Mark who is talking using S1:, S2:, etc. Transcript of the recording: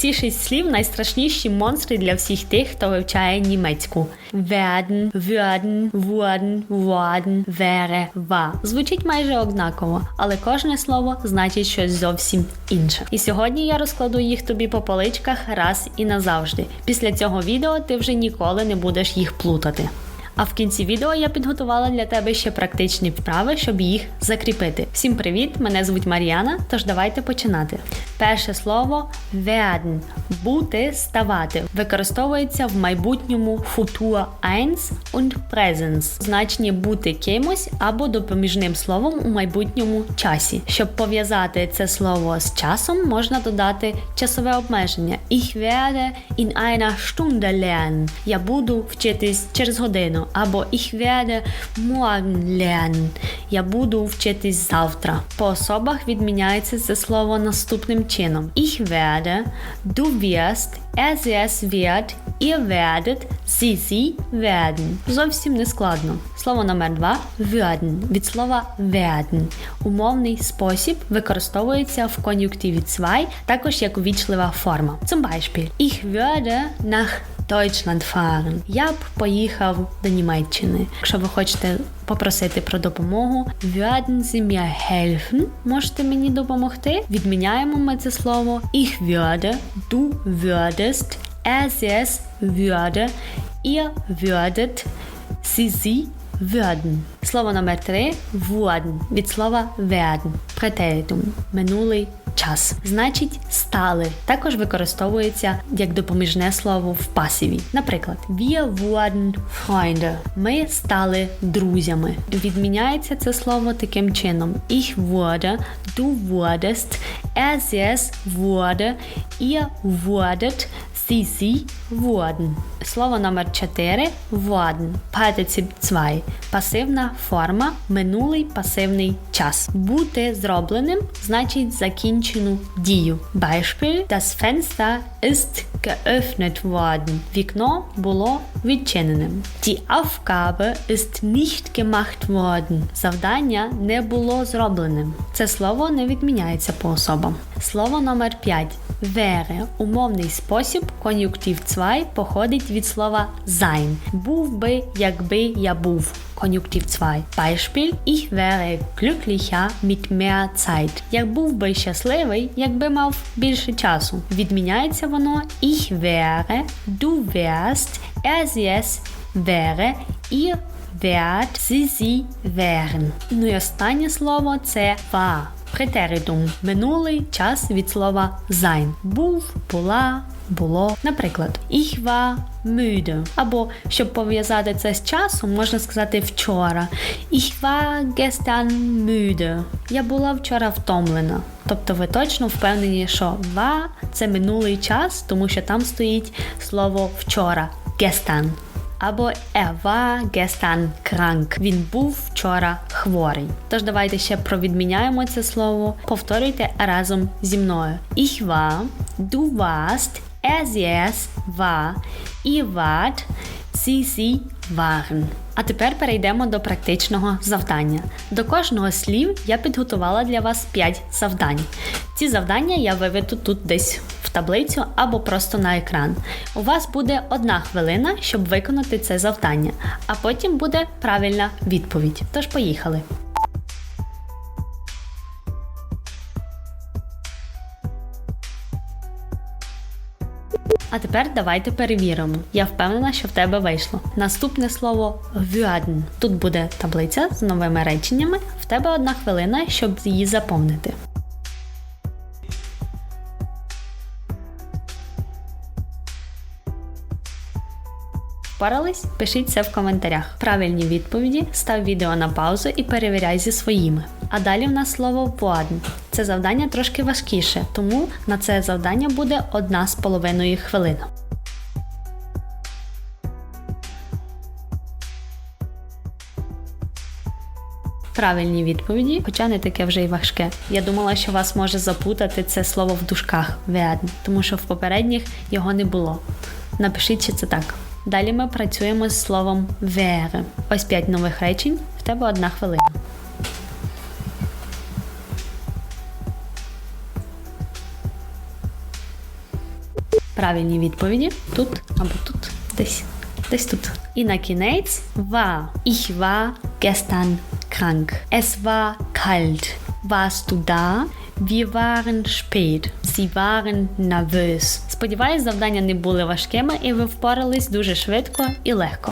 S1: Ці шість слів найстрашніші монстри для всіх тих, хто вивчає німецьку. Werden, würden, wurden, worden, wäre, war. Звучить майже однаково, але кожне слово значить щось зовсім інше. І сьогодні я розкладу їх тобі по поличках раз і назавжди. Після цього відео ти вже ніколи не будеш їх плутати. А в кінці відео я підготувала для тебе ще практичні вправи, щоб їх закріпити. Всім привіт! Мене звуть Мар'яна, тож давайте починати. Перше слово werden – бути, ставати. Використовується в майбутньому Futur 1 und Präsens. Значення бути кимось або допоміжним словом у майбутньому часі. Щоб пов'язати це слово з часом, можна додати часове обмеження. Ich werde in einer Stunde lernen. Я буду вчитись через годину. Або ich werde morgen lernen. Я буду вчитись завтра. По особах відміняється це слово наступним чином. Ich werde, du wirst, er es wird, ihr werdet, sie sie werden. Зовсім не складно. Слово номер два werden від слова werden. Умовний спосіб використовується в кон'юктиві zwei, також як увічлива форма. Zum Beispiel. Ich würde nach Deutschland fahren. Я б поїхав до Німеччини. Якщо ви хочете попросити про допомогу, würden Sie mir helfen? Можете мені допомогти? Відміняємо ми це слово. Ich würde, du würdest, er es würde, ihr würdet, sie sie würden. Слово номер три wurden від слова werden. Präteritum. Минулий час. Значить, стали. Також використовується як допоміжне слово в пасіві. Наприклад, wir wurden Freunde. Ми стали друзями. Відміняється це слово таким чином: Ich wurde, du wurdest, er sie wurde, ihr wurdet, sie wurden. Слово номер 4 wurden. Partizip 2. Пасивна форма, минулий пасивний час. Бути зробленим значить закінчену дію. Beispiel: Das Fenster ist geöffnet worden. Вікно було відчиненим. Die Aufgabe ist nicht gemacht worden. Завдання не було зробленим. Це слово не відміняється по особам. Слово номер 5 wäre. Умовний спосіб, кон'юктив 2 походить від слова sein. Був би, якби я був. Кон'юктив 2. Beispiel. Ich wäre glücklicher mit mehr Zeit. Я був би щасливий, якби мав більше часу. Відміняється воно ich wäre, du wärst, er sie es wäre, ihr wärt, sie sie wären. Ну і останнє слово це war. Претеритум минулий час від слова sein. Був, була, було. Наприклад, ich war müde. Або щоб пов'язати це з часом, можна сказати вчора. Ich war gestern müde. Я була вчора втомлена. Тобто ви точно впевнені, що war – це минулий час, тому що там стоїть слово вчора. Gestern. Або war gestern krank. Він був вчора хворий. Тож давайте ще провідміняємо це слово. Повторюйте разом зі мною. Ich war, du warst, er es war, ihr wart, sie sie waren. А тепер перейдемо до практичного завдання. До кожного слів я підготувала для вас 5 завдань. Ці завдання я виведу тут десь таблицю або просто на екран. У вас буде одна хвилина, щоб виконати це завдання, а потім буде правильна відповідь. Тож поїхали. А тепер давайте перевіримо. Я впевнена, що в тебе вийшло. Наступне слово würden. Тут буде таблиця з новими реченнями. В тебе одна хвилина, щоб її заповнити. Впорались? Пишіть це в коментарях. Правильні відповіді став відео на паузу і перевіряй зі своїми. А далі в нас слово «worden». Це завдання трошки важкіше, тому на це завдання буде одна з половиною хвилина. Правильні відповіді, хоча не таке вже й важке. Я думала, що вас може запутати це слово в дужках werden, тому що в попередніх його не було. Напишіть, чи це так. Далі ми працюємо з словом wäre. Ось 5 нових речень, в тебе одна хвилина. правильні відповіді тут або тут, десь. Десь тут. І на кінець war. Ich war gestern krank. Es war kalt. Warst du da? Wir waren spät. Sie waren nervös. Сподіваюсь, завдання не були важкими і ви впорались дуже швидко і легко.